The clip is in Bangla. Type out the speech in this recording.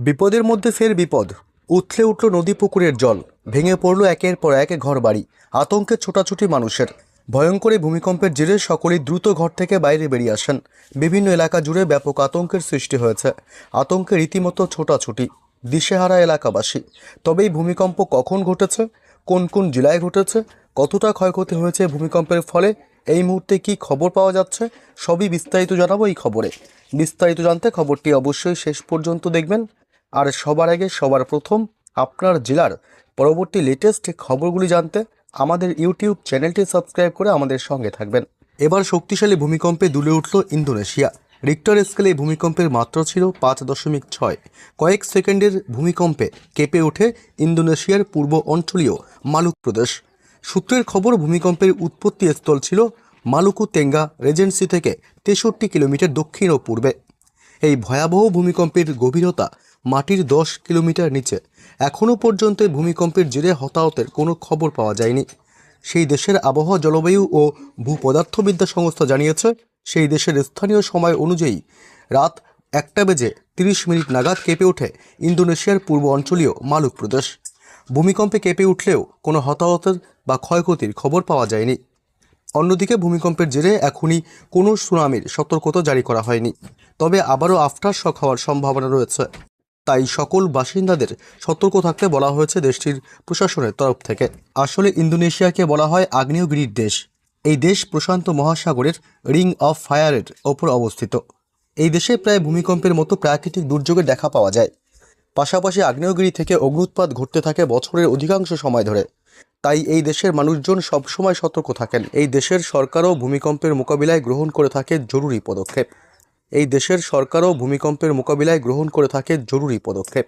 বিপদের মধ্যে ফের বিপদ। উথলে উঠল নদী পুকুরের জল। ভেঙে পড়ল একের পর এক ঘর বাড়ি আতঙ্কে ছোটাছুটি মানুষের। ভয়ঙ্কর ভূমিকম্পের জেরে সকলেই দ্রুত ঘর থেকে বাইরে বেরিয়ে আসেন। বিভিন্ন এলাকা জুড়ে ব্যাপক আতঙ্কের সৃষ্টি হয়েছে। আতঙ্কে রীতিমতো ছোটাছুটি। দিশেহারা এলাকাবাসী। তবে এই ভূমিকম্প কখন ঘটেছে? কোন কোন জেলায় ঘটেছে? কতটা ক্ষয়ক্ষতি হয়েছে ভূমিকম্পের ফলে? এই মুহূর্তে কি খবর পাওয়া যাচ্ছে? সবই বিস্তারিত জানাব এই খবরে। বিস্তারিত জানতে খবরটি অবশ্যই শেষ পর্যন্ত দেখবেন। আর সবার আগে, সবার প্রথম আপনার জেলার পরবর্তী লেটেস্ট খবরগুলি জানতে আমাদের ইউটিউব চ্যানেলটি সাবস্ক্রাইব করে আমাদের সঙ্গে থাকবেন। এবার শক্তিশালী ভূমিকম্পে দুলে উঠল ইন্দোনেশিয়া। রিক্টার স্কেলে ভূমিকম্পের মাত্রা ছিল পাঁচ দশমিক ছয়। কয়েক সেকেন্ডের ভূমিকম্পে কেঁপে ওঠে ইন্দোনেশিয়ার পূর্ব অঞ্চলীয় মালুক প্রদেশ। সূত্রের খবর, ভূমিকম্পের উৎপত্তি স্থল ছিল মালুকু তেঙ্গা রেজেন্সি থেকে তেষট্টি কিলোমিটার দক্ষিণ ও পূর্বে। এই ভয়াবহ ভূমিকম্পের গভীরতা মাটির দশ কিলোমিটার নিচে। এখনও পর্যন্ত ভূমিকম্পের জেরে হতাহতের কোনো খবর পাওয়া যায়নি। সেই দেশের আবহাওয়া জলবায়ু ও ভূপদার্থবিদ্যা সংস্থা জানিয়েছে, সেই দেশের স্থানীয় সময় অনুযায়ী রাত একটা বেজে তিরিশ মিনিট নাগাদ কেঁপে ওঠে ইন্দোনেশিয়ার পূর্ব অঞ্চলীয় মালুক প্রদেশ। ভূমিকম্পে কেঁপে উঠলেও কোনো হতাহতের বা ক্ষয়ক্ষতির খবর পাওয়া যায়নি। অন্যদিকে ভূমিকম্পের জেরে এখনই কোনো সুনামির সতর্কতা জারি করা হয়নি। তবে আবারও আফটার শক হওয়ার সম্ভাবনা রয়েছে। তাই সকল বাসিন্দাদের সতর্ক থাকতে বলা হয়েছে দেশটির প্রশাসনের তরফ থেকে। আসলে ইন্দোনেশিয়াকে বলা হয় আগ্নেয়গিরির দেশ। এই দেশ প্রশান্ত মহাসাগরের রিং অফ ফায়ারের ওপর অবস্থিত। এই দেশে প্রায় ভূমিকম্পের মতো প্রাকৃতিক দুর্যোগের দেখা পাওয়া যায়। পাশাপাশি আগ্নেয়গিরি থেকে অগ্নুৎপাত ঘটতে থাকে বছরের অধিকাংশ সময় ধরে। তাই এই দেশের মানুষজন সবসময় সতর্ক থাকেন। এই দেশের সরকারও ভূমিকম্পের মোকাবিলায় গ্রহণ করে থাকে জরুরি পদক্ষেপ। এই দেশের সরকারও ভূমিকম্পের মোকাবিলায় গ্রহণ করে থাকে জরুরি পদক্ষেপ।